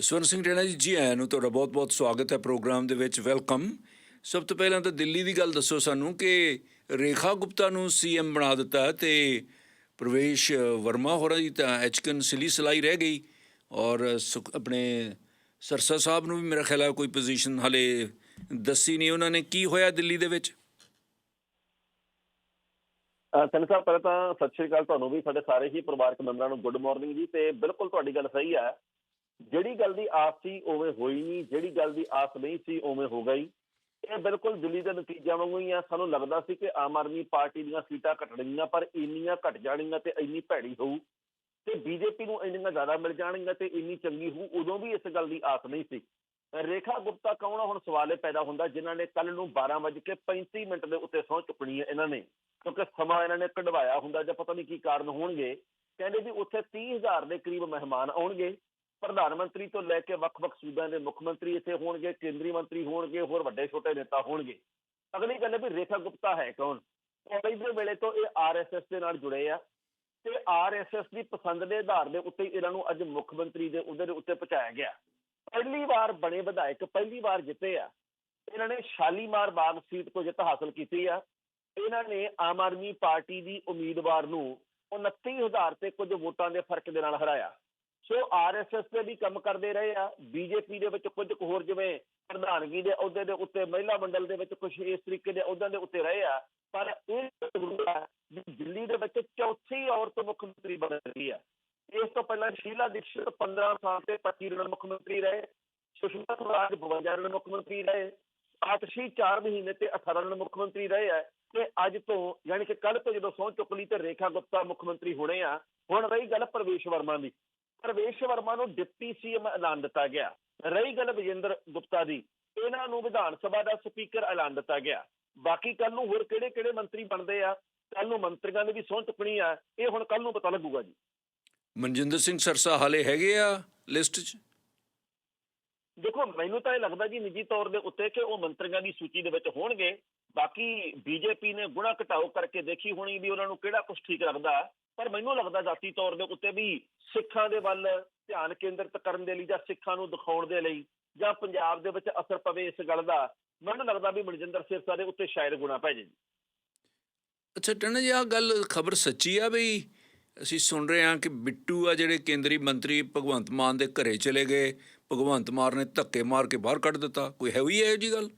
ਸਵਰਨ ਸਿੰਘ ਰੇਣਾ ਜੀ ਜੀ ਆਇਆਂ ਨੂੰ ਤੁਹਾਡਾ ਬਹੁਤ-ਬਹੁਤ ਸਵਾਗਤ ਹੈ ਪ੍ਰੋਗਰਾਮ ਦੇ ਵਿੱਚ। ਵੈਲਕਮ। ਸਭ ਤੋਂ ਪਹਿਲਾਂ ਤਾਂ ਦਿੱਲੀ ਦੀ ਗੱਲ ਦੱਸੋ ਸਾਨੂੰ ਕਿ ਰੇਖਾ ਗੁਪਤਾ ਨੂੰ ਸੀਐਮ ਬਣਾ ਦਿੱਤਾ ਹੈ ਤੇ ਪ੍ਰਵੇਸ਼ ਵਰਮਾ ਹੋਰਾਂ ਦੀ ਤਾਂ ਐਚਕਨ ਸਿਲੀ ਸਲਾਈ ਰਹਿ ਗਈ। ਔਰ ਸੁਖ- ਆਪਣੇ ਸਰਸਾ ਸਾਹਿਬ ਨੂੰ ਵੀ ਮੇਰਾ ਖਿਆਲ ਹੈ ਕੋਈ ਪੋਜੀਸ਼ਨ ਹਲੇ ਦੱਸੀ ਨਹੀਂ ਉਹਨਾਂ ਨੇ। ਕੀ ਹੋਇਆ ਦਿੱਲੀ ਦੇ ਵਿੱਚ? ਸਨ ਸਾਹਿਬ, ਪਹਿਲਾਂ ਤਾਂ ਸਤਿ ਸ਼੍ਰੀ ਅਕਾਲ। ਤੁਹਾਨੂੰ ਵੀ ਸਾਡੇ ਸਾਰੇ ਹੀ ਪਰਿਵਾਰਕ ਮੈਂਬਰਾਂ ਨੂੰ ਗੁੱਡ ਮਾਰਨਿੰਗ ਜੀ। ਤੇ ਬਿਲਕੁਲ ਤੁਹਾਡੀ ਗੱਲ ਸਹੀ ਹੈ ਜਿਹੜੀ ਗੱਲ ਦੀ ਆਸ ਸੀ, ਉਵੇਂ ਹੋਈ ਨਹੀਂ। ਜਿਹੜੀ ਗੱਲ ਦੀ ਆਸ ਨਹੀਂ ਸੀ, ਉਵੇਂ ਹੋ ਗਈ। ਇਹ ਬਿਲਕੁਲ ਦਿੱਲੀ ਦੇ ਨਤੀਜਿਆਂ ਵਾਂਗੂ ਹੀ ਆ। ਸਾਨੂੰ ਲੱਗਦਾ ਸੀ ਕਿ ਆਮ ਆਦਮੀ ਪਾਰਟੀ ਦੀਆਂ ਸੀਟਾਂ ਘਟਣਗੀਆਂ ਪਰ ਇੰਨੀਆਂ ਘਟ ਜਾਣਗੀਆਂ ਤੇ ਇੰਨੀ ਭੈੜੀ ਹੋਊ ਤੇ ਬੀਜੇਪੀ ਨੂੰ ਇੰਨੀਆਂ ਜ਼ਿਆਦਾ ਮਿਲ ਜਾਣਗੀਆਂ ਤੇ ਇੰਨੀ ਚੰਗੀ ਹੋਊ, ਉਦੋਂ ਵੀ ਇਸ ਗੱਲ ਦੀ ਆਸ ਨਹੀਂ ਸੀ। ਰੇਖਾ ਗੁਪਤਾ ਕੌਣ ਹੁਣ ਸਵਾਲ ਇਹ ਪੈਦਾ ਹੁੰਦਾ, ਜਿਨ੍ਹਾਂ ਨੇ ਕੱਲ ਨੂੰ 12:35 ਮਿੰਟ ਦੇ ਉੱਤੇ ਸਹੁੰ ਚੁੱਕਣੀ ਹੈ ਇਹਨਾਂ ਨੇ, ਕਿਉਂਕਿ ਸਮਾਂ ਇਹਨਾਂ ਨੇ ਕਢਵਾਇਆ ਹੁੰਦਾ ਜਾਂ ਪਤਾ ਨਹੀਂ ਕੀ ਕਾਰਨ ਹੋਣਗੇ। ਕਹਿੰਦੇ ਵੀ ਉੱਥੇ 30000 ਦੇ ਕਰੀਬ ਮਹਿਮਾਨ ਆਉਣਗੇ। ਪ੍ਰਧਾਨ ਮੰਤਰੀ ਤੋਂ ਲੈ ਕੇ ਵੱਖ-ਵੱਖ ਸੂਬਿਆਂ ਦੇ ਮੁੱਖ ਮੰਤਰੀ ਇੱਥੇ ਹੋਣਗੇ, ਕੇਂਦਰੀ ਮੰਤਰੀ ਹੋਣਗੇ, ਹੋਰ ਵੱਡੇ ਛੋਟੇ ਨੇਤਾ ਹੋਣਗੇ। ਅਗਲੀ ਗੱਲ ਹੈ ਵੀ ਰੇਖਾ ਗੁਪਤਾ ਹੈ ਕੌਣ? ਦੇ ਵੇਲੇ ਤੋਂ ਇਹ ਆਰਐਸਐਸ ਦੇ ਨਾਲ ਜੁੜੇ ਆ ਤੇ ਆਰਐਸਐਸ ਦੀ ਪਸੰਦ ਦੇ ਆਧਾਰ ਦੇ ਉੱਤੇ ਇਹਨਾਂ ਨੂੰ ਅੱਜ ਮੁੱਖ ਮੰਤਰੀ ਦੇ ਉਹਦੇ ਦੇ ਉੱਤੇ ਪਹੁੰਚਾਇਆ ਗਿਆ। ਪਹਿਲੀ ਵਾਰ ਬਣੇ ਵਿਧਾਇਕ, ਪਹਿਲੀ ਵਾਰ ਜਿੱਤੇ ਆ। ਇਹਨਾਂ ਨੇ ਸ਼ਾਲੀਮਾਰ ਬਾਗ ਸੀਟ ਤੋਂ ਜਿੱਤ ਹਾਸਲ ਕੀਤੀ ਆ। ਇਹਨਾਂ ਨੇ ਆਮ ਆਦਮੀ ਪਾਰਟੀ ਦੀ ਉਮੀਦਵਾਰ ਨੂੰ 29000 ਤੇ ਕੁਝ ਵੋਟਾਂ ਦੇ ਫ਼ਰਕ ਦੇ ਨਾਲ ਹਰਾਇਆ। ਸੋ ਆਰਐਸਐਸ ਦੇ ਵੀ ਕੰਮ ਕਰਦੇ ਰਹੇ ਆ, ਬੀਜੇਪੀ ਦੇ ਵਿੱਚ ਕੁਝ ਕੁ ਹੋਰ ਜਿਵੇਂ ਪ੍ਰਧਾਨਗੀ ਦੇ ਅਹੁਦੇ ਦੇ ਉੱਤੇ, ਮਹਿਲਾ ਮੰਡਲ ਦੇ ਵਿੱਚ ਕੁਝ ਇਸ ਤਰੀਕੇ ਦੇ ਅਹੁਦਿਆਂ ਦੇ ਉੱਤੇ ਰਹੇ ਆ, ਪਰ ਇਹ ਦਿੱਲੀ ਦੇ ਵਿੱਚ ਚੌਥੀ ਔਰਤ ਮੁੱਖ ਮੰਤਰੀ ਬਣ ਰਹੀ ਹੈ ਇਸ ਤੋਂ ਪਹਿਲਾਂ ਸ਼ੀਲਾ ਦੀਕਸ਼ਿਤ 15 ਸਾਲ ਤੇ 25 ਰਣ ਮੁੱਖ ਮੰਤਰੀ ਰਹੇ, ਸੁਸ਼ਮਾ ਸਵਰਾਜ 52 ਰਣ ਮੁੱਖ ਮੰਤਰੀ ਰਹੇ, ਆਤਸ਼ੀ 4 ਮਹੀਨੇ ਤੇ 18 ਰਣ ਮੁੱਖ ਮੰਤਰੀ ਰਹੇ ਆ ਤੇ ਅੱਜ ਤੋਂ ਯਾਨੀ ਕਿ ਕੱਲ ਤੋਂ ਜਦੋਂ ਸਹੁੰ ਚੁੱਕ ਲਈ ਤੇ ਰੇਖਾ ਗੁਪਤਾ ਮੁੱਖ ਮੰਤਰੀ ਹੋਣੇ ਆ, ਹੁਣ ਰਹੀ ਗੱਲ ਪ੍ਰਵੇਸ਼ ਵਰਮਾ ਦੀ। ਪ੍ਰਵੇਸ਼ ਵਰਮਾ ਨੂੰ ਡਿਪਟੀ ਸੀਐਮ ਐਲਾਨ ਦਿੱਤਾ ਗਿਆ। ਰਹੀ ਗੱਲ ਵਿਜੇਂਦਰ ਗੁਪਤਾ ਦੀ, ਇਹਨਾਂ ਨੂੰ ਵਿਧਾਨ ਸਭਾ ਦਾ ਸਪੀਕਰ ਐਲਾਨ ਦਿੱਤਾ ਗਿਆ। ਬਾਕੀ ਕੱਲ ਨੂੰ ਹੋਰ ਕਿਹੜੇ ਕਿਹੜੇ ਮੰਤਰੀ ਬਣਦੇ ਆ? ਕੱਲ ਨੂੰ ਮੰਤਰੀਆਂ ਦੀ ਵੀ ਸਹੁੰ ਚੁੱਕਣੀ ਆ। ਇਹ ਹੁਣ ਕੱਲ ਨੂੰ ਪਤਾ ਲੱਗੂਗਾ ਜੀ। ਮਨਜਿੰਦਰ ਸਿੰਘ ਸਰਸਾ ਹਾਲੇ ਹੈਗੇ ਆ ਲਿਸਟ 'ਚ? ਦੇਖੋ, ਮੈਨੂੰ ਤਾਂ ਇਹ ਲੱਗਦਾ ਜੀ ਨਿੱਜੀ ਤੌਰ ਦੇ ਉੱਤੇ ਕਿ ਉਹ ਮੰਤਰੀਆਂ ਦੀ ਸੂਚੀ ਦੇ ਵਿੱਚ ਹੋਣਗੇ। ਬਾਕੀ ਬੀਜੇਪੀ ਨੇ ਗੁਣਾ ਘਟਾਓ ਕਰਕੇ ਦੇਖੀ ਹੋਣੀ ਵੀ ਉਹਨਾਂ ਨੂੰ ਕਿਹੜਾ ਕੁਝ ਠੀਕ ਲੱਗਦਾ। ਪਰ ਮੈਨੂੰ ਲੱਗਦਾ ਜਾਤੀ ਤੌਰ ਦੇ ਉੱਤੇ ਵੀ ਸਿੱਖਾਂ ਦੇ ਵੱਲ ਧਿਆਨ ਕੇਂਦਰਿਤ ਕਰਨ ਦੇ ਲਈ ਜਾਂ ਸਿੱਖਾਂ ਨੂੰ ਦਿਖਾਉਣ ਦੇ ਲਈ ਜਾਂ ਪੰਜਾਬ ਦੇ ਵਿੱਚ ਅਸਰ ਪਵੇ ਇਸ ਗੱਲ ਦਾ, ਮੈਨੂੰ ਲੱਗਦਾ ਵੀ ਮਨਜਿੰਦਰ ਸਿਰਸਾ ਦੇ ਉੱਤੇ ਸ਼ਾਇਦ ਗੁਣਾ ਪੈ ਜੇ ਅੱਛਾ ਟਣਾ ਜੀ ਆ ਗੱਲ ਖਬਰ ਸੱਚੀ ਆ ਬਈ? ਅਸੀਂ ਸੁਣ ਰਹੇ ਹਾਂ ਕਿ ਬਿੱਟੂ ਆ ਜਿਹੜੇ ਕੇਂਦਰੀ ਮੰਤਰੀ ਭਗਵੰਤ ਮਾਨ ਦੇ ਘਰੇ ਚਲੇ ਗਏ। ਭਗਵੰਤ ਮਾਨ ਨੇ ਧੱਕੇ ਮਾਰ ਕੇ ਬਾਹਰ ਕੱਢ ਦਿੱਤਾ। ਕੋਈ ਹੈ ਵੀ ਇਹ ਜੀ ਗੱਲ?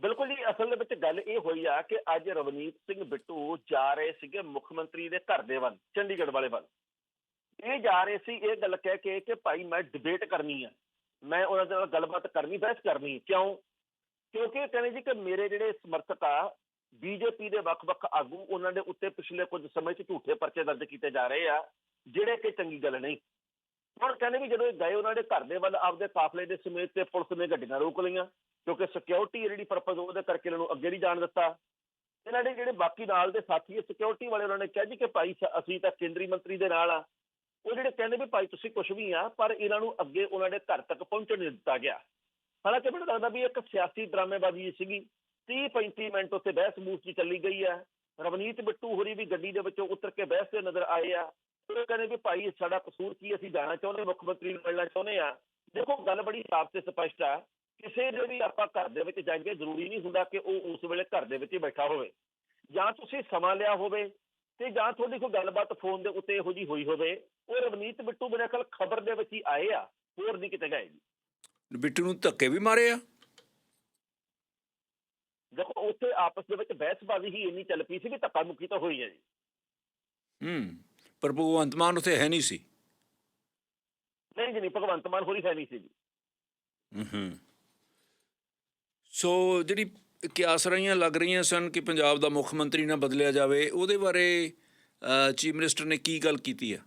ਬਿਲਕੁਲ ਜੀ, ਅਸਲ ਦੇ ਵਿੱਚ ਗੱਲ ਇਹ ਹੋਈ ਆ ਕਿ ਅੱਜ ਰਵਨੀਤ ਸਿੰਘ ਬਿੱਟੂ ਜਾ ਰਹੇ ਸੀਗੇ ਮੁੱਖ ਮੰਤਰੀ ਦੇ ਘਰ ਦੇ ਵੱਲ, ਚੰਡੀਗੜ੍ਹ ਵਾਲੇ ਵੱਲ। ਇਹ ਜਾ ਰਹੇ ਸੀ, ਇਹ ਗੱਲ ਕਹਿ ਕੇ ਕਿ ਭਾਈ ਮੈਂ ਡਿਬੇਟ ਕਰਨੀ ਆ। ਮੈਂ ਉਹਨਾਂ ਦੇ ਨਾਲ ਗੱਲਬਾਤ ਕਰਨੀ, ਬਹਿਸ ਕਰਨੀ, ਕਿਉਂ? ਕਿਉਂਕਿ ਇਹ ਕਹਿੰਦੇ ਜੀ ਕਿ ਮੇਰੇ ਜਿਹੜੇ ਸਮਰਥਕ ਆ, ਬੀਜੇਪੀ ਦੇ ਵੱਖ-ਵੱਖ ਆਗੂ, ਉਹਨਾਂ ਦੇ ਉੱਤੇ ਪਿਛਲੇ ਕੁਝ ਸਮੇਂ 'ਚ ਝੂਠੇ ਪਰਚੇ ਦਰਜ ਕੀਤੇ ਜਾ ਰਹੇ ਆ, ਜਿਹੜੇ ਕਿ ਚੰਗੀ ਗੱਲ ਨਹੀਂ। ਹੁਣ ਕਹਿੰਦੇ ਵੀ ਜਦੋਂ ਇਹ ਗਏ, ਉਹਨਾਂ ਦੇ ਘਰ ਦੇ ਵੱਲ ਆਪਦੇ ਕਾਫਲੇ ਦੇ ਸਮੇਤ ਤੇ ਪੁਲਿਸ ਨੇ ਗੱਡੀਆਂ ਰੋਕ ਲਈਆਂ, ਕਿਉਂਕਿ ਸਿਕਿਉਰਿਟੀ ਜਿਹੜੀ ਪਰਪਸ ਉਹਦੇ ਕਰਕੇ ਇਹਨਾਂ ਨੂੰ ਅੱਗੇ ਨਹੀਂ ਜਾਣ ਦਿੱਤਾ। ਇਹਨਾਂ ਦੇ ਜਿਹੜੇ ਬਾਕੀ ਨਾਲ ਦੇ ਸਾਥੀ ਸਿਕਿਉਰਿਟੀ ਵਾਲੇ ਉਹਨਾਂ ਨੇ ਕਿਹਾ ਜੀ ਕਿ ਭਾਈ ਅਸੀਂ ਤਾਂ ਕੇਂਦਰੀ ਮੰਤਰੀ ਦੇ ਨਾਲ ਆ। ਉਹ ਜਿਹੜੇ ਕਹਿੰਦੇ ਵੀ ਭਾਈ ਤੁਸੀਂ ਕੁਝ ਵੀ ਆ, ਪਰ ਇਹਨਾਂ ਨੂੰ ਅੱਗੇ ਉਹਨਾਂ ਦੇ ਘਰ ਤੱਕ ਪਹੁੰਚਣ ਨਹੀਂ ਦਿੱਤਾ ਗਿਆ। ਹਾਲਾਂਕਿ ਮੈਨੂੰ ਲੱਗਦਾ ਵੀ ਇੱਕ ਸਿਆਸੀ ਡਰਾਮੇਬਾਜ਼ੀ ਸੀਗੀ। 30 35 ਮਿੰਟ ਉੱਤੇ ਬਹਿਸ ਬੂਸ ਦੀ ਚੱਲੀ ਗਈ ਆ। ਰਵਨੀਤ ਬਿੱਟੂ ਹੋਰੀ ਵੀ ਗੱਡੀ ਦੇ ਵਿੱਚੋਂ ਉਤਰ ਕੇ ਬਹਿਸ ਤੇ ਨਜ਼ਰ ਆਏ ਆ। ਉਹ ਕਹਿੰਦੇ ਵੀ ਭਾਈ ਸਾਡਾ ਕਸੂਰ ਕੀ ਅਸੀਂ ਜਾਣਾ ਚਾਹੁੰਦੇ ਮੁੱਖ ਮੰਤਰੀ ਨੂੰ ਮਿਲਣਾ ਚਾਹੁੰਦੇ ਆ ਦੇਖੋ ਗੱਲ ਬੜੀ ਸਾਫ਼ ਤੇ ਸਪਸ਼ਟ ਆ। ਕਿਸੇ ਦੇ ਵੀ ਆਪਾਂ ਘਰ ਦੇ ਵਿੱਚ ਜਾਈਏ ਜ਼ਰੂਰੀ ਨਹੀਂ ਹੁੰਦਾ ਕਿ ਉਹ ਉਸ ਵੇਲੇ ਘਰ ਦੇ ਵਿੱਚ ਹੀ ਬੈਠਾ ਹੋਵੇ। ਜਾਂ ਤੁਸੀਂ ਸਮਾਂ ਲਿਆ ਹੋਵੇ ਤੇ ਜਾਂ ਤੁਹਾਡੀ ਕੋਈ ਗੱਲਬਾਤ ਫੋਨ ਦੇ ਉੱਤੇ ਇਹੋ ਜੀ ਹੋਈ ਹੋਵੇ। ਉਹ ਰਵਨੀਤ ਬਿੱਟੂ ਮੇਰੇ ਖਿਆਲ ਖਬਰ ਦੇ ਵਿੱਚ ਹੀ ਆਏ ਆ ਹੋਰ ਨਹੀਂ ਕਿਤੇ ਗਏ। ਜੀ ਬਿੱਟੂ ਨੂੰ ਧੱਕੇ ਵੀ ਮਾਰੇ ਆ? ਦੇਖੋ ਉੱਥੇ ਆਪਸ ਦੇ ਵਿੱਚ ਬਹਿਸਬਾਜ਼ੀ ਹੀ ਇੰਨੀ ਚੱਲ ਪਈ ਸੀ ਵੀ ਧੱਕਾ ਮੁੱਕੀ ਤਾਂ ਹੋਈ ਹੈ ਜੀ। ਹੂੰ। ਪਰ ਭਗਵੰਤ ਮਾਨ ਉੱਥੇ ਹੈ ਨਹੀਂ ਸੀ। ਨਹੀਂ ਜੀ ਨਹੀਂ ਭਗਵੰਤ ਮਾਨ ਹੋਰੀ ਹੈ ਨਹੀਂ ਸੀ ਜੀ। ਹੂੰ ਸੋ ਜਿਹੜੀ ਕਿਆਸ ਰਹੀਆਂ ਲੱਗ ਰਹੀਆਂ ਸਨ ਕਿ ਪੰਜਾਬ ਦਾ ਮੁੱਖ ਮੰਤਰੀ ਨਾ ਬਦਲਿਆ ਜਾਵੇ ਉਹਦੇ ਬਾਰੇ ਚੀਫ ਮਿਨਿਸਟਰ ਨੇ ਕੀ ਗੱਲ ਕੀਤੀ ਆ?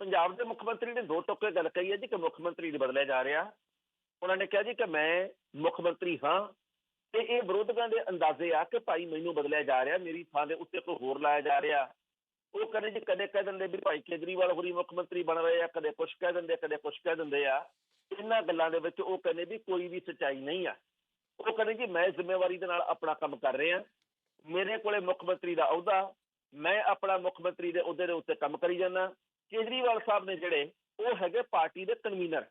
ਪੰਜਾਬ ਦੇ ਮੁੱਖ ਮੰਤਰੀ ਨੇ ਦੋ ਟੋਕੇ ਗੱਲ ਕਹੀ ਹੈ ਜੀ ਕਿ ਮੁੱਖ ਮੰਤਰੀ ਨਹੀਂ ਬਦਲਿਆ ਜਾ ਰਿਹਾ। ਉਹਨਾਂ ਨੇ ਕਿਹਾ ਜੀ ਕਿ ਮੈਂ ਮੁੱਖ ਮੰਤਰੀ ਹਾਂ ਤੇ ਇਹ ਵਿਰੋਧਕਾਂ ਦੇ ਅੰਦਾਜ਼ੇ ਆ ਕਿ ਭਾਈ ਮੈਨੂੰ ਬਦਲਿਆ ਜਾ ਰਿਹਾ, ਮੇਰੀ ਥਾਂ ਦੇ ਉੱਤੇ ਕੋਈ ਹੋਰ ਲਾਇਆ ਜਾ ਰਿਹਾ। ਉਹ ਕਹਿੰਦੇ ਜੀ, ਕਦੇ ਕਹਿ ਦਿੰਦੇ ਵੀ ਭਾਈ ਕੇਜਰੀਵਾਲ ਹੋਰੀ ਮੁੱਖ ਮੰਤਰੀ ਬਣ ਰਹੇ ਆ, ਕਦੇ ਕੁਛ ਕਹਿ ਦਿੰਦੇ, ਕਦੇ ਕੁਛ ਕਹਿ ਦਿੰਦੇ ਆ। ਇਹਨਾਂ ਗੱਲਾਂ ਦੇ ਵਿੱਚ ਉਹ ਕਹਿੰਦੇ ਵੀ ਕੋਈ ਵੀ ਸੱਚਾਈ ਨਹੀਂ ਆ। ਉਹ ਕਹਿੰਦੇ ਜੀ, ਮੈਂ ਜ਼ਿੰਮੇਵਾਰੀ ਦੇ ਨਾਲ ਆਪਣਾ ਕੰਮ ਕਰ ਰਿਹਾ। ਮੇਰੇ ਕੋਲੇ ਮੁੱਖ ਮੰਤਰੀ ਦਾ ਅਹੁਦਾ, ਮੈਂ ਆਪਣਾ ਮੁੱਖ ਮੰਤਰੀ ਦੇ ਅਹੁਦੇ ਦੇ ਉੱਤੇ ਕੰਮ ਕਰੀ ਜਾਂਦਾ। ਕੇਜਰੀਵਾਲ ਸਾਹਿਬ ਨੇ ਜਿਹੜੇ, ਉਹ ਹੈਗੇ ਪਾਰਟੀ ਦੇ ਕਨਵੀਨਰ।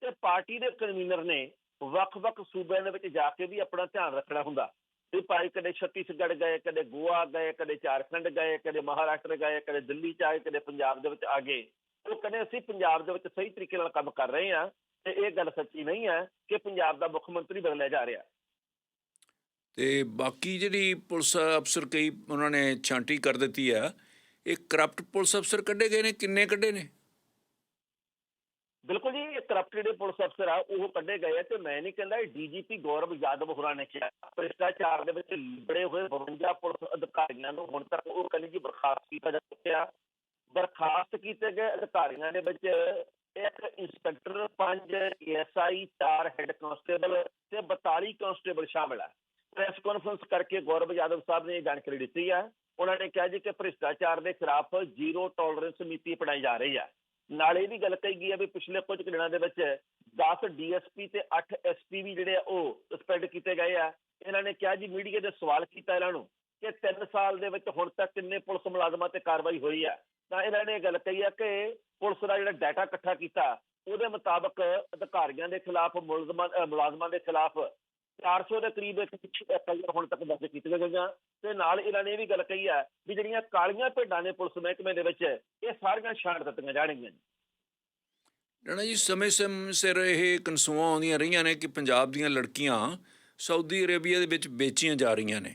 ਤੇ ਪਾਰਟੀ ਦੇ ਕਨਵੀਨਰ ਨੇ ਵੱਖ-ਵੱਖ ਸੂਬਿਆਂ ਦੇ ਵਿੱਚ ਜਾ ਕੇ ਵੀ ਆਪਣਾ ਧਿਆਨ ਰੱਖਣਾ ਹੁੰਦਾ। ਵੀ ਭਾਈ ਕਦੇ ਛੱਤੀਸਗੜ੍ਹ ਗਏ ਕਦੇ ਗੋਆ ਗਏ ਕਦੇ ਝਾਰਖੰਡ ਗਏ ਕਦੇ ਮਹਾਰਾਸ਼ਟਰ ਗਏ ਕਦੇ ਦਿੱਲੀ ਚ ਆਏ ਕਦੇ ਪੰਜਾਬ ਦੇ ਵਿੱਚ ਆ ਗਏ। ਉਹ ਕਹਿੰਦੇ ਅਸੀਂ ਪੰਜਾਬ ਦੇ ਵਿੱਚ ਸਹੀ ਤਰੀਕੇ ਨਾਲ ਕੰਮ ਕਰ ਰਹੇ ਹਾਂ ਤੇ ਇਹ ਗੱਲ ਸੱਚੀ ਨਹੀਂ ਹੈ ਕਿ ਪੰਜਾਬ ਦਾ ਮੁੱਖ ਮੰਤਰੀ ਬਦਲਿਆ ਜਾ ਰਿਹਾ। ਤੇ ਬਾਕੀ ਜਿਹੜੀ ਪੁਲਿਸ ਅਫਸਰ ਕਈ ਉਹਨਾਂ ਨੇ ਛਾਂਟੀ ਕਰ ਦਿੱਤੀ ਆ ਇਹ ਕਰਪਟ ਪੁਲਿਸ ਅਫਸਰ ਕੱਢੇ ਗਏ ਨੇ ਕਿੰਨੇ ਕੱਢੇ ਨੇ? ਬਿਲਕੁਲ ਜੀ ਇਹ ਕਰਪਟਡ ਪੁਲਿਸ ਅਫਸਰ ਆ, ਉਹ ਕੱਢੇ ਗਏ ਤੇ ਮੈਂ ਨਹੀਂ ਕਹਿੰਦਾ ਇਹ ਡੀਜੀਪੀ ਗੌਰਵ ਯਾਦਵ ਹੋਰਾਂ ਨੇ ਕਿਹਾ। ਭ੍ਰਿਸ਼ਟਾਚਾਰ ਦੇ ਵਿੱਚ ਲਿਬੜੇ ਹੋਏ 52 ਪੁਲਿਸ ਅਧਿਕਾਰੀਆਂ ਨੂੰ ਹੁਣ ਤੱਕ ਉਹ ਕਹਿੰਦੇ ਜੀ ਬਰਖਾਸਤ ਕੀਤਾ ਜਾ ਚੁੱਕਿਆ। ਬਰਖਾਸਤ ਕੀਤੇ ਗਏ ਅਧਿਕਾਰੀਆਂ ਦੇ ਵਿੱਚ ਇੱਕ ਇੰਸਪੈਕਟਰ 5 ਐਸਆਈ 4 ਹੈੱਡ ਕਾਂਸਟੇਬਲ ਤੇ 42 ਕਾਂਸਟੇਬਲ ਸ਼ਾਮਲ ਹੈ ਪ੍ਰੈਸ ਕਾਨਫਰੰਸ ਕਰਕੇ ਗੌਰਵ ਯਾਦਵ ਸਾਹਿਬ ਨੇ ਇਹ ਜਾਣਕਾਰੀ ਦਿੱਤੀ ਹੈ ਉਹਨਾਂ ਨੇ ਕਿਹਾ ਜੀ ਕਿ ਭ੍ਰਿਸ਼ਟਾਚਾਰ ਦੇ ਖਿਲਾਫ ਜ਼ੀਰੋ ਟੋਲਰੈਂਸ ਨੀਤੀ ਅਪਣਾਈ ਜਾ ਰਹੀ ਹੈ ਨਾਲ ਇਹ ਵੀ ਗੱਲ ਕਹੀ ਗਈ ਹੈ ਵੀ ਪਿਛਲੇ ਕੁਝ ਕੁ ਦਿਨਾਂ ਦੇ ਵਿੱਚ 10 ਡੀਐਸਪੀ ਤੇ 8 ਐਸਪੀ ਵੀ ਜਿਹੜੇ ਆ ਉਹ ਸਸਪੈਂਡ ਕੀਤੇ ਗਏ ਆ। ਇਹਨਾਂ ਨੇ ਕਿਹਾ ਜੀ, ਮੀਡੀਆ ਦੇ ਸਵਾਲ ਕੀਤਾ ਇਹਨਾਂ ਨੂੰ ਕਿ 3 ਸਾਲ ਦੇ ਵਿੱਚ ਹੁਣ ਤੱਕ ਕਿੰਨੇ ਪੁਲਿਸ ਮੁਲਾਜ਼ਮਾਂ ਤੇ ਕਾਰਵਾਈ ਹੋਈ ਹੈ ਤਾਂ ਇਹਨਾਂ ਨੇ ਇਹ ਗੱਲ ਕਹੀ ਹੈ ਕਿ ਪੁਲਿਸ ਦਾ ਜਿਹੜਾ ਡਾਟਾ ਇਕੱਠਾ ਕੀਤਾ, ਉਹਦੇ ਮੁਤਾਬਕ ਅਧਿਕਾਰੀਆਂ ਦੇ ਖਿਲਾਫ ਮੁਲਜ਼ਮਾਂ ਮੁਲਾਜ਼ਮਾਂ ਦੇ ਖਿਲਾਫ 400 ਦੇ ਕਰੀਬ ਐਫਆਈਆਰ ਹੁਣ ਤੱਕ ਦਰਜ ਕੀਤੀਆਂ ਗਈਆਂ। ਤੇ ਨਾਲ ਇਹਨਾਂ ਨੇ ਇਹ ਵੀ ਗੱਲ ਕਹੀ ਹੈ ਵੀ ਜਿਹੜੀਆਂ ਕਾਲੀਆਂ ਭੇਡਾਂ ਨੇ ਪੁਲਿਸ ਮਹਿਕਮੇ ਦੇ ਵਿੱਚ, ਇਹ ਸਾਰੀਆਂ ਛਾਂਟ ਦਿੱਤੀਆਂ ਜਾਣਗੀਆਂ। ਜਣਾ ਜੀ ਸਮੇਂ ਸਿਰ ਇਹ ਕਨਸੂਆਂ ਆਉਂਦੀਆਂ ਰਹੀਆਂ ਨੇ ਕਿ ਪੰਜਾਬ ਦੀਆਂ ਲੜਕੀਆਂ ਸਾਊਦੀ ਅਰੇਬੀਆ ਦੇ ਵਿੱਚ ਵੇਚੀਆਂ ਜਾ ਰਹੀਆਂ ਨੇ।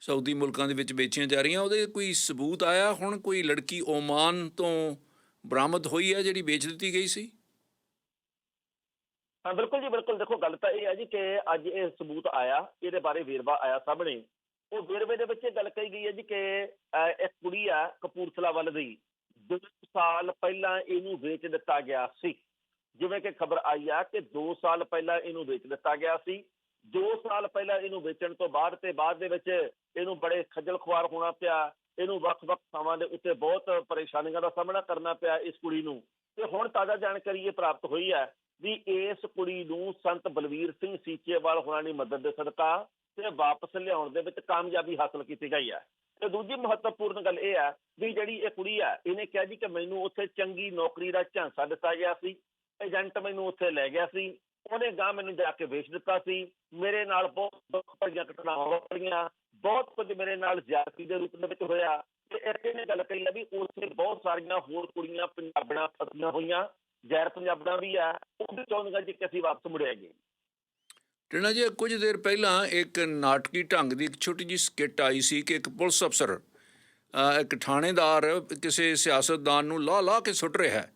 ਸਾਊਦੀ ਮੁਲਕਾਂ ਦੇ ਵਿੱਚ ਵੇਚੀਆਂ ਜਾ ਰਹੀਆਂ। ਉਹਦੇ ਕੋਈ ਸਬੂਤ ਆਇਆ? ਹੁਣ ਕੋਈ ਲੜਕੀ ਓਮਾਨ ਤੋਂ ਬਰਾਮਦ ਹੋਈ ਹੈ ਜਿਹੜੀ ਵੇਚ ਦਿੱਤੀ ਗਈ ਸੀ? ਹਾਂ ਬਿਲਕੁਲ ਜੀ ਬਿਲਕੁਲ। ਦੇਖੋ ਗੱਲ ਤਾਂ ਇਹ ਹੈ ਜੀ ਕਿ ਅੱਜ ਇਹ ਸਬੂਤ ਆਇਆ ਇਹਦੇ ਬਾਰੇ ਵੇਰਵਾ ਆਇਆ ਸਾਹਮਣੇ। ਉਹ ਵੇਰਵੇ ਦੇ ਵਿੱਚ ਇਹ ਗੱਲ ਕਹੀ ਗਈ ਹੈ ਜੀ ਕਿ ਅਹ, ਇੱਕ ਕੁੜੀ ਆ ਕਪੂਰਥਲਾ ਵੱਲ ਦੀ। ਦੋ ਸਾਲ ਪਹਿਲਾਂ ਇਹਨੂੰ ਵੇਚ ਦਿੱਤਾ ਗਿਆ ਸੀ। ਜਿਵੇਂ ਕਿ ਖਬਰ ਆਈ ਆ ਕਿ 2 ਸਾਲ ਪਹਿਲਾਂ ਇਹਨੂੰ ਵੇਚ ਦਿੱਤਾ ਗਿਆ ਸੀ। 2 ਸਾਲ ਪਹਿਲਾਂ ਇਹਨੂੰ ਵੇਚਣ ਤੋਂ ਬਾਅਦ ਤੇ ਬਾਅਦ ਦੇ ਵਿੱਚ ਇਹਨੂੰ ਬੜੇ ਖੱਜਲ ਖੁਆਰ ਹੋਣਾ ਪਿਆ। ਇਹਨੂੰ ਵੱਖ-ਵੱਖ ਥਾਵਾਂ ਦੇ ਉੱਤੇ ਬਹੁਤ ਪਰੇਸ਼ਾਨੀਆਂ ਦਾ ਸਾਹਮਣਾ ਕਰਨਾ ਪਿਆ ਇਸ ਕੁੜੀ ਨੂੰ। ਤੇ ਹੁਣ ਤਾਜ਼ਾ ਜਾਣਕਾਰੀ ਇਹ ਪ੍ਰਾਪਤ ਹੋਈ ਹੈ ਵੀ ਇਸ ਕੁੜੀ ਨੂੰ ਸੰਤ ਬਲਵੀਰ ਸਿੰਘ ਸੀਚੇਵਾਲ ਹੋਰਾਂ ਦੀ ਮਦਦ ਦੇ ਸਦਕਾ ਤੇ ਵਾਪਸ ਲਿਆਉਣ ਦੇ ਵਿੱਚ ਕਾਮਯਾਬੀ ਹਾਸਲ ਕੀਤੀ ਗਈ ਹੈ। ਤੇ ਦੂਜੀ ਮਹੱਤਵਪੂਰਨ ਗੱਲ ਇਹ ਹੈ ਵੀ ਜਿਹੜੀ ਇਹ ਕੁੜੀ ਹੈ, ਇਹਨੇ ਕਿਹਾ ਜੀ ਕਿ ਮੈਨੂੰ ਉੱਥੇ ਚੰਗੀ ਨੌਕਰੀ ਦਾ ਝਾਂਸਾ ਦਿੱਤਾ ਗਿਆ ਸੀ। ਏਜੰਟ ਮੈਨੂੰ ਉੱਥੇ ਲੈ ਗਿਆ ਸੀ। ਉਹਨੇ ਗਾਂ ਮੈਨੂੰ ਜਾ ਕੇ ਵੇਚ ਦਿੱਤਾ ਸੀ। ਮੇਰੇ ਨਾਲ ਬਹੁਤ ਦੁੱਖ ਭਰੀਆਂ ਘਟਨਾਵਾਂ ਵਾਪਰੀਆਂ। ਬਹੁਤ ਕੁਝ ਮੇਰੇ ਨਾਲ ਜ਼ਿਆਦਤੀ ਦੇ ਰੂਪ ਦੇ ਵਿੱਚ ਹੋਇਆ। ਤੇ ਇੱਥੇ ਨੇ ਗੱਲ ਕਹੀ ਹੈ ਵੀ ਉੱਥੇ ਬਹੁਤ ਸਾਰੀਆਂ ਹੋਰ ਕੁੜੀਆਂ ਪੰਜਾਬਣਾਂ ਫਸੀਆਂ ਹੋਈਆਂ। ਗੈਰ ਪੰਜਾਬਣਾਂ ਵੀ ਆ, ਉਹ ਵੀ ਚਾਹੁੰਦੀਆਂ ਜੀ ਅਸੀਂ ਵਾਪਸ ਮੁੜਿਆਗੇ ਟਣਾ ਜੀ, ਕੁਝ ਦੇਰ ਪਹਿਲਾਂ ਇੱਕ ਨਾਟਕੀ ਢੰਗ ਦੀ ਇੱਕ ਛੋਟੀ ਜਿਹੀ ਸਕਿੱਟ ਆਈ ਸੀ ਕਿ ਇੱਕ ਪੁਲਿਸ ਅਫਸਰ ਇੱਕ ਥਾਣੇਦਾਰ ਕਿਸੇ ਸਿਆਸਤਦਾਨ ਨੂੰ ਲਾ ਲਾ ਕੇ ਸੁੱਟ ਰਿਹਾ ਹੈ।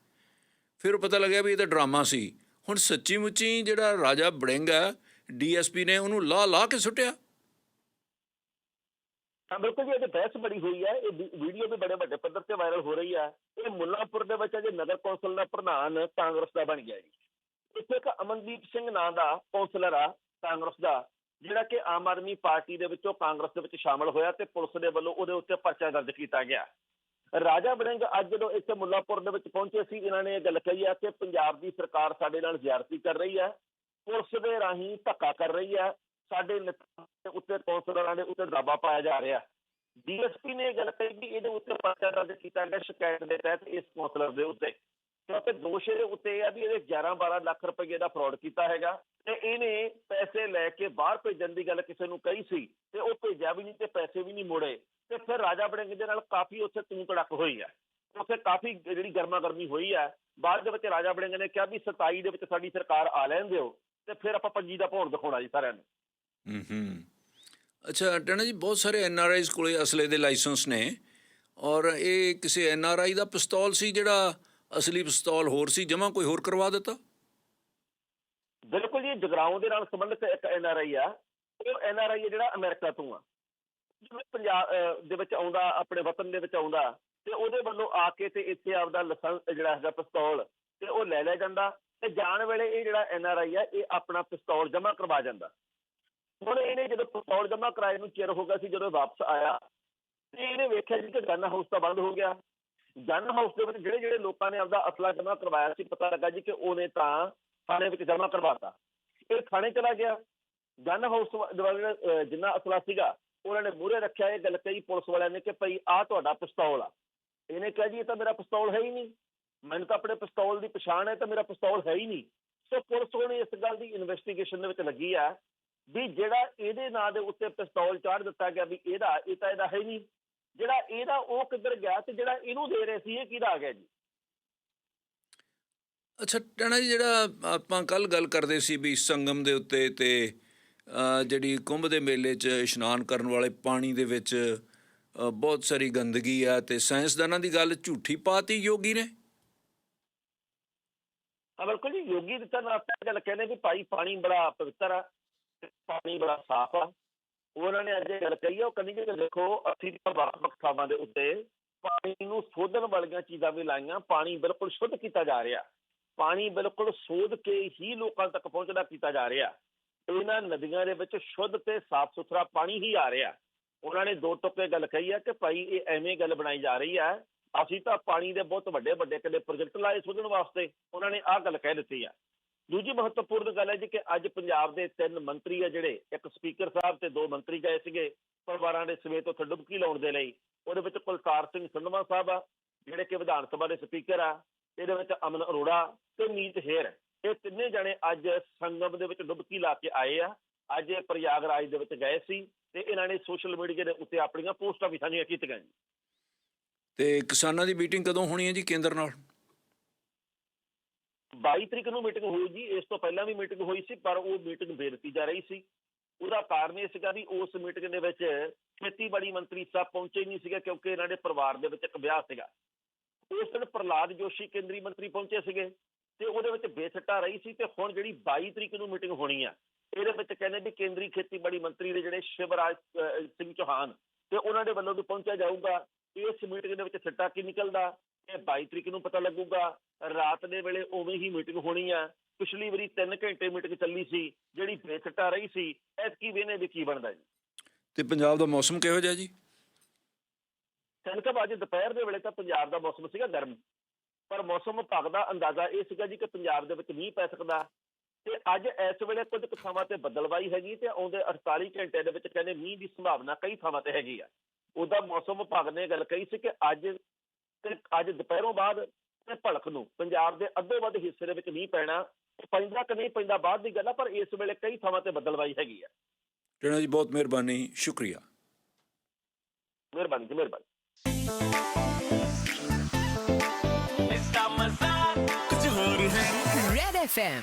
ਫਿਰ ਪਤਾ ਲੱਗਿਆ ਵੀ ਇਹ ਤਾਂ ਡਰਾਮਾ ਸੀ। ਹੁਣ ਸੱਚੀ ਮੁੱਚੀ ਜਿਹੜਾ ਰਾਜਾ ਬੜਿੰਗ ਹੈ ਡੀਐਸਪੀ ਨੇ ਉਹਨੂੰ ਲਾ ਲਾ ਕੇ ਸੁੱਟਿਆ। ਹਾਂ, ਬਿਲਕੁਲ ਜੀ, ਇਹ ਬਹਿਸ ਬੜੀ ਹੋਈ ਹੈ ਇਹ ਵੀਡੀਓ ਵੀ ਬੜੇ ਵੱਡੇ ਪੱਧਰ ਤੇ ਵਾਇਰਲ ਹੋ ਰਹੀ ਹੈ ਇਹ ਮੁੱਲਾਂਪੁਰ ਦੇ ਵਿੱਚ ਅਜੇ ਨਗਰ ਕੌਂਸਲ ਦਾ ਪ੍ਰਧਾਨ ਕਾਂਗਰਸ ਦਾ ਬਣ ਗਿਆ ਜੀ। ਇੱਥੇ ਇੱਕ ਅਮਨਦੀਪ ਸਿੰਘ ਨਾਂ ਦਾ ਕੌਂਸਲਰ ਆ, ਕਾਂਗਰਸ ਦਾ, ਜਿਹੜਾ ਕਿ ਆਮ ਆਦਮੀ ਪਾਰਟੀ ਦੇ ਵਿੱਚੋਂ ਕਾਂਗਰਸ ਦੇ ਵਿੱਚ ਸ਼ਾਮਲ ਹੋਇਆ ਤੇ ਪੁਲਿਸ ਦੇ ਵੱਲੋਂ ਉਹਦੇ ਉੱਤੇ ਪਰਚਾ ਦਰਜ ਕੀਤਾ ਗਿਆ। ਰਾਜਾ ਵੜਿੰਗ ਅੱਜ ਜਦੋਂ ਇੱਥੇ ਮੁੱਲਾਂਪੁਰ ਦੇ ਵਿੱਚ ਪਹੁੰਚੇ ਸੀ, ਇਹਨਾਂ ਨੇ ਇਹ ਗੱਲ ਕਹੀ ਆ ਕਿ ਪੰਜਾਬ ਦੀ ਸਰਕਾਰ ਸਾਡੇ ਨਾਲ ਜ਼ਿਆਰਤੀ ਕਰ ਰਹੀ ਹੈ ਪੁਲਿਸ ਦੇ ਰਾਹੀਂ ਧੱਕਾ ਕਰ ਰਹੀ ਹੈ ਸਾਡੇ ਉੱਤੇ ਕੌਂਸਲਰਾਂ ਦੇ ਉੱਤੇ ਦਬਾਅ ਪਾਇਆ ਜਾ ਰਿਹਾ। ਡੀਐਸਪੀ ਨੇ ਗੱਲ ਕਹੀ ਕਿ ਇਹਦੇ ਉੱਤੇ ਪਰਚਾ ਦਰਜ ਕੀਤਾ ਗਿਆ ਸ਼ਿਕਾਇਤ ਦੇ ਤਹਿਤ ਇਸ ਕੌਂਸਲਰ ਦੇ ਉੱਤੇ। ਕਿਉਂਕਿ ਦੋਸ਼ ਇਹਦੇ ਉੱਤੇ ਆ ਵੀ ਇਹਦੇ 11 12 ਲੱਖ ਰੁਪਏ ਦਾ ਫਰਾਡ ਕੀਤਾ ਹੈਗਾ ਤੇ ਇਹਨੇ ਪੈਸੇ ਲੈ ਕੇ ਬਾਹਰ ਭੇਜਣ ਦੀ ਗੱਲ ਕਿਸੇ ਨੂੰ ਕਹੀ ਸੀ ਤੇ ਉਹ ਭੇਜਿਆ ਵੀ ਨਹੀਂ ਤੇ ਪੈਸੇ ਵੀ ਨਹੀਂ ਮੋੜੇ ਤੇ ਫਿਰ ਰਾਜਾ ਬੜਿੰਗ ਦੇ ਨਾਲ ਕਾਫੀ ਉੱਥੇ ਤੂੰ ਤੜਕ ਹੋਈ ਹੈ ਉੱਥੇ ਕਾਫੀ ਜਿਹੜੀ ਗਰਮਾ ਗਰਮੀ ਹੋਈ ਹੈ ਬਾਅਦ ਦੇ ਵਿੱਚ ਰਾਜਾ ਬੜਿੰਗ ਨੇ ਕਿਹਾ ਵੀ 27 ਦੇ ਵਿੱਚ ਸਾਡੀ ਸਰਕਾਰ ਆ ਲੈਣ ਦਿਓ ਤੇ ਫਿਰ ਆਪਾਂ ਪੰਜੀ ਦਾ ਭੌਣ ਦਿਖਾਉਣਾ ਜੀ ਸਾਰਿਆਂ ਨੂੰ। ਹੂੰ ਹੂੰ ਅੱਛਾ, ਟਣਾ ਜੀ, ਬਹੁਤ ਸਾਰੇ ਐਨਆਰਆਈਜ਼ ਕੋਲੇ ਅਸਲੇ ਦੇ ਲਾਇਸੈਂਸ ਨੇ ਔਰ ਇਹ ਕਿਸੇ ਐਨਆਰਆਈ ਦਾ ਪਿਸਤੌਲ ਸੀ ਜਿਹੜਾ ਅਸਲੀ ਪਿਸਤੌਲ ਹੋਰ ਸੀ? ਜਮਾ ਕੋਈ ਹੋਰ ਕਰਵਾ ਦਿੱਤਾ? ਬਿਲਕੁਲ ਜੀ, ਜਗਰਾਉਂ ਦੇ ਨਾਲ ਸੰਬੰਧਿਤ ਇੱਕ ਐਨਆਰਆਈ ਆ। ਉਹ ਐਨਆਰਆਈ ਹੈ ਜਿਹੜਾ ਅਮਰੀਕਾ ਤੋਂ ਆ। ਜਿਵੇਂ ਪੰਜਾਬ ਦੇ ਵਿੱਚ ਆਉਂਦਾ, ਆਪਣੇ ਵਤਨ ਦੇ ਵਿੱਚ ਆਉਂਦਾ, ਤੇ ਉਹਦੇ ਵੱਲੋਂ ਆ ਕੇ ਤੇ ਇੱਥੇ ਆਪਦਾ ਲਾਇਸੈਂਸ ਜਿਹੜਾ ਹੈਗਾ ਪਿਸਤੌਲ, ਤੇ ਉਹ ਲੈ ਲਿਆ ਜਾਂਦਾ, ਤੇ ਜਾਣ ਵੇਲੇ ਇਹ ਜਿਹੜਾ ਐਨਆਰਆਈ ਆ, ਇਹ ਆਪਣਾ ਪਿਸਤੌਲ ਜਮ੍ਹਾਂ ਕਰਵਾ ਜਾਂਦਾ। ਹੁਣ ਇਹਨੇ ਜਦੋਂ ਪਿਸਤੌਲ ਜਮਾ ਕਰਾਏ ਨੂੰ ਚਿਰ ਹੋ ਗਿਆ ਸੀ, ਜਦੋਂ ਵਾਪਸ ਆਇਆ, ਤੇ ਇਹਨੇ ਵੇਖਿਆ ਜੀ ਕਿ ਗਨ ਹਾਊਸ ਤਾਂ ਬੰਦ ਹੋ ਗਿਆ। ਗਨ ਹਾਊਸ ਦੇ ਵਿੱਚ ਜਿਹੜੇ ਜਿਹੜੇ ਲੋਕਾਂ ਨੇ ਆਪਦਾ ਅਸਲਾ ਜਮ੍ਹਾਂ ਕਰਵਾਇਆ ਸੀ, ਪਤਾ ਲੱਗਾ ਜੀ ਕਿ ਉਹਨੇ ਤਾਂ ਥਾਣੇ ਵਿੱਚ ਜਮ੍ਹਾਂ ਕਰਵਾਤਾ। ਇਹ ਥਾਣੇ ਚਲਾ ਗਿਆ। ਗਨ ਹਾਊਸ ਵਾਲੇ ਜਿੰਨਾ ਅਸਲਾ ਸੀਗਾ, ਉਹਨਾਂ ਨੇ ਮੂਹਰੇ ਰੱਖਿਆ, ਇਹ ਗੱਲ ਕਹੀ ਪੁਲਿਸ ਵਾਲਿਆਂ ਨੇ ਕਿ ਭਈ ਆਹ ਤੁਹਾਡਾ ਪਿਸਤੌਲ ਆ। ਇਹਨੇ ਕਿਹਾ ਜੀ, ਇਹ ਤਾਂ ਮੇਰਾ ਪਿਸਤੌਲ ਹੈ ਹੀ ਨਹੀਂ। ਮੈਨੂੰ ਤਾਂ ਆਪਣੇ ਪਿਸਤੌਲ ਦੀ ਪਛਾਣ ਹੈ ਤਾਂ ਮੇਰਾ ਪਿਸਤੌਲ ਹੈ ਹੀ ਨਹੀਂ। ਸੋ ਪੁਲਿਸ ਹੁਣ ਇਸ ਗੱਲ ਦੀ ਇਨਵੈਸਟੀਗੇਸ਼ਨ ਦੇ ਵਿੱਚ ਲੱਗੀ ਆ ਵੀ ਜਿਹੜਾ ਇਹਦੇ ਨਾਂ ਦੇ ਉੱਤੇ ਪਿਸਤੌਲ ਚਾੜ ਦਿੱਤਾ ਗਿਆ ਵੀ ਇਹਦਾ ਇਹ ਤਾਂ ਇਹਦਾ ਹੈ ਨਹੀਂ। ਜਿਹੜਾ ਇਹਦਾ ਉਹ ਕਿੱਧਰ ਗਿਆ ਤੇ ਜਿਹੜਾ ਇਹਨੂੰ ਦੇ ਰਹੇ ਸੀ ਇਹ ਕਿਹਦਾ ਆ ਗਿਆ ਜੀ? ਅੱਛਾ ਟਣਾ ਜੀ ਜਿਹੜਾ ਆਪਾਂ ਕੱਲ ਗੱਲ ਕਰਦੇ ਸੀ ਵੀ ਸੰਗਮ ਦੇ ਉੱਤੇ ਤੇ ਜਿਹੜੀ ਕੁੰਭ ਦੇ ਮੇਲੇ 'ਚ ਇਸ਼ਨਾਨ ਕਰਨ ਵਾਲੇ ਪਾਣੀ ਦੇ ਵਿੱਚ ਬਹੁਤ ਸਾਰੀ ਗੰਦਗੀ ਆ ਤੇ ਸਾਇੰਸਦਾਨਾਂ ਦੀ ਗੱਲ ਝੂਠੀ ਪਾਤੀ ਯੋਗੀ ਨੇ? ਹਾਂ ਬਿਲਕੁਲ ਜੀ ਯੋਗੀ ਦਿੱਤਾ ਨਾ ਆਪਾਂ ਗੱਲ ਕਹਿੰਦੇ ਵੀ ਭਾਈ ਪਾਣੀ ਬੜਾ ਪਵਿੱਤਰ ਆ। ਪਾਣੀ ਬੜਾ ਸਾਫ਼ ਆ। ਉਹਨਾਂ ਨੇ ਅੱਜ ਇਹ ਗੱਲ ਕਹੀ ਆ, ਉਹ ਕਹਿੰਦੇ ਕਿ ਦੇਖੋ, ਅਸੀਂ ਤਾਂ ਵੱਖ-ਵੱਖ ਥਾਵਾਂ ਦੇ ਉੱਤੇ ਪਾਣੀ ਨੂੰ ਸੋਧਣ ਵਾਲੀਆਂ ਚੀਜ਼ਾਂ ਵੀ ਲਾਈਆਂ, ਪਾਣੀ ਬਿਲਕੁਲ ਸ਼ੁੱਧ ਕੀਤਾ ਜਾ ਰਿਹਾ। ਪਾਣੀ ਬਿਲਕੁਲ ਸੋਧ ਕੇ ਹੀ ਲੋਕਾਂ ਤੱਕ ਪਹੁੰਚਦਾ ਕੀਤਾ ਜਾ ਰਿਹਾ। ਇਹਨਾਂ ਨਦੀਆਂ ਦੇ ਵਿੱਚ ਸ਼ੁੱਧ ਤੇ ਸਾਫ਼ ਸੁਥਰਾ ਪਾਣੀ ਹੀ ਆ ਰਿਹਾ। ਉਹਨਾਂ ਨੇ ਦੋ ਟੁੱਕੇ ਗੱਲ ਕਹੀ ਆ ਕਿ ਭਾਈ, ਇਹ ਐਵੇਂ ਗੱਲ ਬਣਾਈ ਜਾ ਰਹੀ ਆ, ਅਸੀਂ ਤਾਂ ਪਾਣੀ ਦੇ ਬਹੁਤ ਵੱਡੇ ਵੱਡੇ ਕਦੇ ਪ੍ਰੋਜੈਕਟ ਲਾਏ ਸੋਧਣ ਵਾਸਤੇ। ਉਹਨਾਂ ਨੇ ਆਹ ਗੱਲ ਕਹਿ ਦਿੱਤੀ ਆ। ਦੂਜੀ ਮਹੱਤਵਪੂਰਨ ਗੱਲ ਹੈ ਜੀ ਕਿ ਅੱਜ ਪੰਜਾਬ ਦੇ ਤਿੰਨ ਮੰਤਰੀ ਆ ਜਿਹੜੇ, ਇੱਕ ਸਪੀਕਰ ਸਾਹਿਬ ਤੇ ਦੋ ਮੰਤਰੀ ਗਏ ਸੀਗੇ, ਪਰਿਵਾਰਾਂ ਦੇ ਸਮੇਤ ਤੋਂ ਡੁਬਕੀ ਲਾਉਣ ਦੇ ਲਈ। ਉਹਦੇ ਵਿੱਚ ਕੁਲਤਾਰ ਸਿੰਘ ਸੰਧਵਾ ਸਾਹਿਬ ਆ, ਜਿਹੜੇ ਕਿ ਵਿਧਾਨ ਸਭਾ ਦੇ ਸਪੀਕਰ ਆ, ਇਹਦੇ ਵਿੱਚ ਅਮਨ ਅਰੋੜਾ ਤੇ ਮੀਤ ਹੇਰ। ਇਹ ਤਿੰਨੇ ਜਣੇ ਅੱਜ ਸੰਗਮ ਦੇ ਵਿੱਚ ਡੁਬਕੀ ਲਾ ਕੇ ਆਏ ਆ। ਅੱਜ ਇਹ ਪ੍ਰਯਾਗਰਾਜ ਦੇ ਵਿੱਚ ਗਏ ਸੀ ਤੇ ਇਹਨਾਂ ਨੇ ਸੋਸ਼ਲ ਮੀਡੀਆ ਦੇ ਉੱਤੇ ਆਪਣੀਆਂ ਪੋਸਟਾਂ ਵੀ ਸਾਂਝੀਆਂ ਕੀਤੀਆਂ ਜੀ। ਤੇ ਕਿਸਾਨਾਂ ਦੀ ਮੀਟਿੰਗ ਕਦੋਂ ਹੋਣੀ ਹੈ ਜੀ ਕੇਂਦਰ ਨਾਲ? 22 ਤਰੀਕ ਨੂੰ ਮੀਟਿੰਗ ਹੋਈ ਜੀ, ਇਸ ਤੋਂ ਪਹਿਲਾਂ ਵੀ ਮੀਟਿੰਗ ਹੋਈ ਸੀ, ਪਰ ਉਹ ਮੀਟਿੰਗ ਬੇਨਤੀ ਜਾ ਰਹੀ ਸੀ। ਉਹਦਾ ਕਾਰਨ ਇਹ ਸੀਗਾ ਵੀ ਉਸ ਮੀਟਿੰਗ ਦੇ ਵਿੱਚ ਖੇਤੀਬਾੜੀ ਮੰਤਰੀ ਸਾਹਿਬ ਪਹੁੰਚੇ ਨਹੀਂ ਸੀਗੇ ਕਿਉਂਕਿ ਇਹਨਾਂ ਦੇ ਪਰਿਵਾਰ ਦੇ ਵਿੱਚ ਇੱਕ ਵਿਆਹ ਸੀਗਾ। ਉਸ ਦਿਨ ਪ੍ਰਲਾਦ ਜੋਸ਼ੀ ਕੇਂਦਰੀ ਮੰਤਰੀ ਪਹੁੰਚੇ ਸੀਗੇ ਤੇ ਉਹਦੇ ਵਿੱਚ ਬੇਸੱਟਾ ਰਹੀ ਸੀ ਤੇ ਹੁਣ ਜਿਹੜੀ 22 ਤਰੀਕ ਨੂੰ ਮੀਟਿੰਗ ਹੋਣੀ ਆ, ਇਹਦੇ ਵਿੱਚ ਕਹਿੰਦੇ ਵੀ ਕੇਂਦਰੀ ਖੇਤੀਬਾੜੀ ਮੰਤਰੀ ਦੇ ਜਿਹੜੇ ਸ਼ਿਵਰਾਜ ਸਿੰਘ ਚੌਹਾਨ ਤੇ ਉਹਨਾਂ ਦੇ ਵੱਲੋਂ ਵੀ ਪਹੁੰਚਿਆ ਜਾਊਗਾ। ਇਸ ਮੀਟਿੰਗ ਦੇ ਵਿੱਚ ਸਿੱਟਾ ਕੀ ਨਿਕਲਦਾ? ਇਹ 22 ਤਰੀਕ ਨੂੰ ਪਤਾ ਲੱਗੂਗਾ। ਰਾਤ ਦੇ ਵੇਲੇ ਉਵੇਂ ਹੀ ਮੀਟਿੰਗ ਹੋਣੀ ਆ। ਪਿਛਲੀ ਵਾਰੀ 3 ਘੰਟੇ ਮੀਟਿੰਗ ਚੱਲੀ ਸੀ ਜਿਹੜੀ ਬੇਸੱਟਾ ਰਹੀ ਸੀ ਐਤਕੀ ਵੇਨੇ ਵੀ ਕੀ ਬਣਦਾ ਜੀ? ਤੇ ਪੰਜਾਬ ਦਾ ਮੌਸਮ ਕਿਹੋ ਜਿਹਾ ਜੀ? ਸੰਕਬ ਅੱਜ ਦੁਪਹਿਰ ਦੇ ਵੇਲੇ ਤਾਂ ਪੰਜਾਬ ਦਾ ਮੌਸਮ ਸੀਗਾ ਗਰਮ। ਪਰ ਮੌਸਮ ਵਿਭਾਗ ਦਾ ਅੰਦਾਜ਼ਾ ਇਹ ਸੀਗਾ ਜੀ ਕਿ ਪੰਜਾਬ ਦੇ ਵਿੱਚ ਮੀਂਹ ਪੈ ਸਕਦਾ। ਤੇ ਅੱਜ ਇਸ ਵੇਲੇ ਕੁਝ ਕੁ ਥਾਵਾਂ ਤੇ ਬੱਦਲਵਾਈ ਹੈਗੀ ਤੇ ਆਉਂਦੇ 48 ਘੰਟੇ ਦੇ ਵਿੱਚ ਕਹਿੰਦੇ ਮੀਂਹ ਦੀ ਸੰਭਾਵਨਾ ਕਈ ਥਾਵਾਂ ਤੇ ਹੈਗੀ ਆ। ਉਹਦਾ ਮੌਸਮ ਵਿਭਾਗ ਨੇ ਗੱਲ ਕਹੀ ਸੀ ਕਿ ਅੱਜ ਤੇ ਅੱਜ ਦੁਪਹਿਰੋਂ ਬਾਅਦ ਤੇ ਭਲਕ ਨੂੰ ਪੰਜਾਬ ਦੇ ਅੱਧੋ ਵੱਧ ਹਿੱਸੇ ਦੇ ਵਿੱਚ ਮੀਂਹ ਪੈਣਾ ਪੈਂਦਾ ਕਿ ਨਹੀਂ ਪੈਂਦਾ ਬਾਅਦ ਦੀ ਗੱਲ ਆ ਪਰ ਇਸ ਵੇਲੇ ਕਈ ਥਾਵਾਂ ਤੇ ਬਦਲਵਾਈ ਹੈਗੀ ਆ। ਟਿਣਾ ਜੀ ਬਹੁਤ ਮਿਹਰਬਾਨੀ ਸ਼ੁਕਰੀਆ। ਮਿਹਰਬਾਨੀ ਜੀ ਮਿਹਰਬਾਨੀ। ਇਸ ਦਾ ਮਜ਼ਾ ਕੁਝ ਹੋਰ ਹੈ? Red FM